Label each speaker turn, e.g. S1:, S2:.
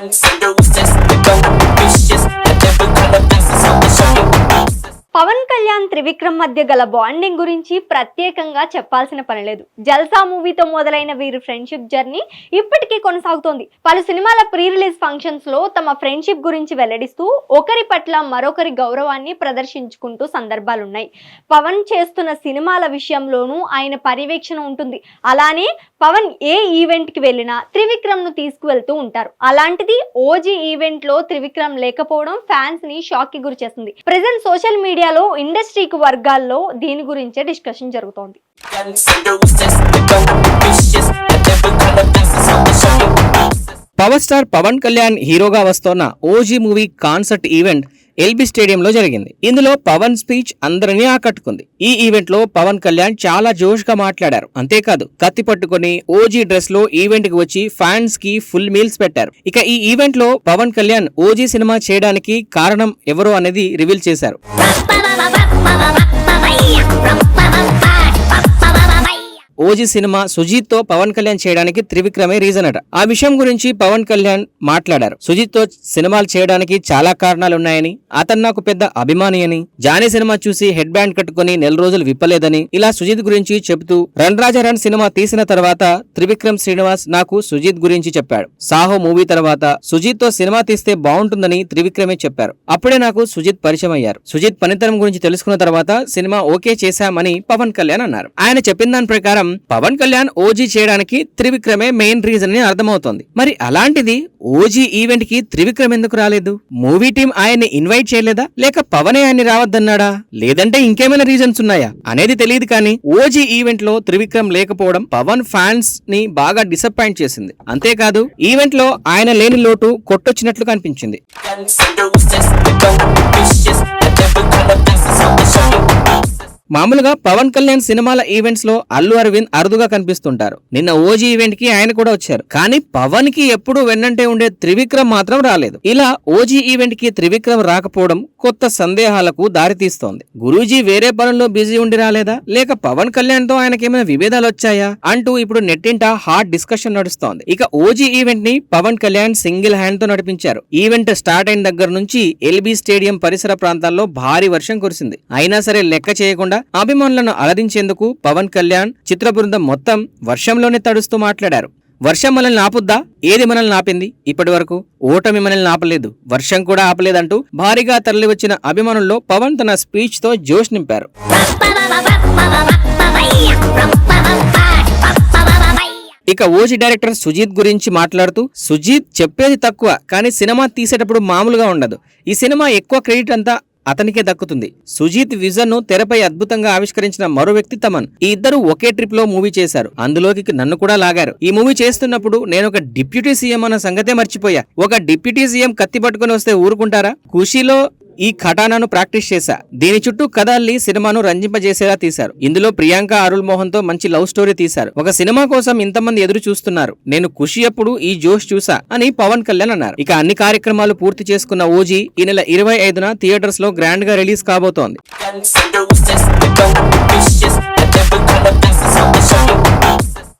S1: man seduces. The gun vicious, the devil kind of dances on the show.
S2: Pawan Kalyan Trivikram మధ్య గల bonding గురించి ప్రత్యేకంగా చెప్పాల్సిన పని లేదు. జల్సా మూవీతో మొదలైన వీరి ఫ్రెండ్షిప్ జర్నీ ఇప్పటికీ కొనసాగుతోంది. పలు సినిమాల ప్రీ రిలీజ్ ఫంక్షన్స్లో తమ ఫ్రెండ్షిప్ గురించి వెల్లడిస్తూ ఒకరి పట్ల మరొకరి గౌరవాన్ని ప్రదర్శించుకుంటూ సందర్భాలున్నాయి. పవన్ చేస్తున్న సినిమాల విషయంలోనూ ఆయన పర్యవేక్షణ ఉంటుంది. అలానే పవన్ ఏ ఈవెంట్కి వెళ్ళినా త్రివిక్రమ్ను తీసుకువెళ్తూ ఉంటారు. అలాంటిది ఓజీ ఈవెంట్లో త్రివిక్రమ్ లేకపోవడం ఫ్యాన్స్ని షాక్కి గురి చేస్తుంది. ప్రెసెంట్ సోషల్ మీడియా మీడియాలో ఇండస్ట్రీకి వర్గాల్లో దీని గురించే డిస్కషన్ జరుగుతోంది.
S3: పవర్ స్టార్ పవన్ కళ్యాణ్ హీరోగా వస్తోన్న OG movie concert event LB స్టేడియంలో జరిగింది. ఇందులో పవన్ స్పీచ్ అందరినీ ఆకట్టుకుంది. ఈ ఈవెంట్లో పవన్ కళ్యాణ్ చాలా జోష్గా మాట్లాడారు. అంతేకాదు కత్తి పట్టుకొని ఓజీ డ్రెస్లో ఈవెంట్కి వచ్చి ఫ్యాన్స్కి ఫుల్ మీల్స్ పెట్టారు. ఇక ఈ ఈవెంట్లో పవన్ కళ్యాణ్ ఓజీ సినిమా చేయడానికి కారణం ఎవరో అనేది రివీల్ చేశారు. ఓజీ సినిమా సుజీత్తో పవన్ కళ్యాణ్ చేయడానికి త్రివిక్రమే రీజన్ అట. ఆ విషయం గురించి పవన్ కళ్యాణ్ మాట్లాడారు. సుజీత్తో సినిమాలు చేయడానికి చాలా కారణాలు ఉన్నాయని అతను నాకు పెద్ద అభిమాని అని జానీ సినిమా చూసి హెడ్ బ్యాండ్ కట్టుకుని నెల రోజులు విప్పలేదని ఇలా సుజిత్ గురించి చెబుతూ రన్ రాజా రన్ సినిమా తీసిన తర్వాత త్రివిక్రమ్ శ్రీనివాస్ నాకు సుజిత్ గురించి చెప్పాడు. సాహో మూవీ తర్వాత సుజిత్తో సినిమా తీస్తే బాగుంటుందని త్రివిక్రమే చెప్పారు. అప్పుడే నాకు సుజిత్ పరిచయం అయ్యారు. సుజిత్ పనితనం గురించి తెలుసుకున్న తర్వాత సినిమా ఓకే చేశామని పవన్ కళ్యాణ్ అన్నారు. ఆయన చెప్పిన దాని ప్రకారం పవన్ కళ్యాణ్ ఓజీ చేయడానికి త్రివిక్రమే మెయిన్ రీజన్ అని అర్థమవుతోంది. మరి అలాంటిది ఓజీ ఈవెంట్కి త్రివిక్రమ్ ఎందుకు రాలేదు? మూవీ టీం ఆయన్ని ఇన్వైట్ చేయలేదా? లేక పవనే ఆయన్ని రావద్దన్నాడా? లేదంటే ఇంకేమైనా రీజన్స్ ఉన్నాయా? అనేది తెలియదు కానీ ఓజీ ఈవెంట్లో త్రివిక్రమ్ లేకపోవడం పవన్ ఫ్యాన్స్ని బాగా డిసప్పాయింట్ చేసింది. అంతేకాదు ఈవెంట్లో ఆయన లేని లోటు కొట్టొచ్చినట్లు కనిపించింది. మామూలుగా పవన్ కళ్యాణ్ సినిమాల ఈవెంట్స్లో అల్లు అరవింద్ అరుదుగా కనిపిస్తుంటారు. నిన్న ఓజీ ఈవెంట్కి ఆయన కూడా వచ్చారు. కానీ పవన్కి ఎప్పుడు వెన్నంటే ఉండే త్రివిక్రమ్ మాత్రం రాలేదు. ఇలా ఓజీ ఈవెంట్కి త్రివిక్రమ్ రాకపోవడం కొత్త సందేహాలకు దారితీస్తోంది. గురూజీ వేరే పనుల్లో బిజీ ఉండి రాలేదా? లేక పవన్ కళ్యాణ్తో ఆయనకేమైనా విభేదాలు వచ్చాయా? అంటూ ఇప్పుడు నెట్టింట హాట్ డిస్కషన్ నడుస్తోంది. ఇక ఓజీ ఈవెంట్ని పవన్ కళ్యాణ్ సింగిల్ హ్యాండ్తో నడిపించారు. ఈవెంట్ స్టార్ట్ అయిన దగ్గర నుంచి ఎల్బీ స్టేడియం పరిసర ప్రాంతాల్లో భారీ వర్షం కురిసింది. అయినా సరే లెక్క చేయకుండా అభిమానులను అలరించేందుకు పవన్ కళ్యాణ్ చిత్ర బృందం మొత్తం వర్షంలోనే తడుస్తూ మాట్లాడారు. వర్షం మనల్ని ఆపుద్దా? ఏది మనల్ని ఆపింది? ఇప్పటి వరకు ఓటమి మనల్ని ఆపలేదు. వర్షం కూడా ఆపలేదంటూ భారీగా తరలివచ్చిన అభిమానుల్లో పవన్ తన స్పీచ్తో జోష్ నింపారు. ఇక ఓజీ డైరెక్టర్ సుజీత్ గురించి మాట్లాడుతూ సుజీత్ చెప్పేది తక్కువ కానీ సినిమా తీసేటప్పుడు మామూలుగా ఉండదు. ఈ సినిమా ఎక్కువ క్రెడిట్ అంతా అతనికే దక్కుతుంది. సుజీత్ విజన్ను తెరపై అద్భుతంగా ఆవిష్కరించిన మరో వ్యక్తి తమన్. ఈ ఇద్దరు ఒకే ట్రిప్లో మూవీ చేశారు. అందులోకి నన్ను కూడా లాగారు. ఈ మూవీ చేస్తున్నప్పుడు నేను ఒక డిప్యూటీ సీఎం అన్న సంగతే మర్చిపోయా. ఒక డిప్యూటీ సీఎం కత్తి పట్టుకుని వస్తే ఊరుకుంటారా? ఖుషీలో ఈ ఖటానాను ప్రాక్టీస్ చేశా. దీని చుట్టూ కథల్ని సినిమాను రంజింపజేసేలా తీశారు. ఇందులో ప్రియాంక అరుల్ మోహన్తో మంచి లవ్ స్టోరీ తీశారు. ఒక సినిమా కోసం ఇంతమంది ఎదురు చూస్తున్నారు. నేను ఖుషి అప్పుడు ఈ జోష్ చూసా అని పవన్ కళ్యాణ్ అన్నారు. ఇక అన్ని కార్యక్రమాలు పూర్తి చేసుకున్న ఓజీ ఈ నెల ఇరవై ఐదున థియేటర్స్లో గ్రాండ్గా రిలీజ్ కాబోతోంది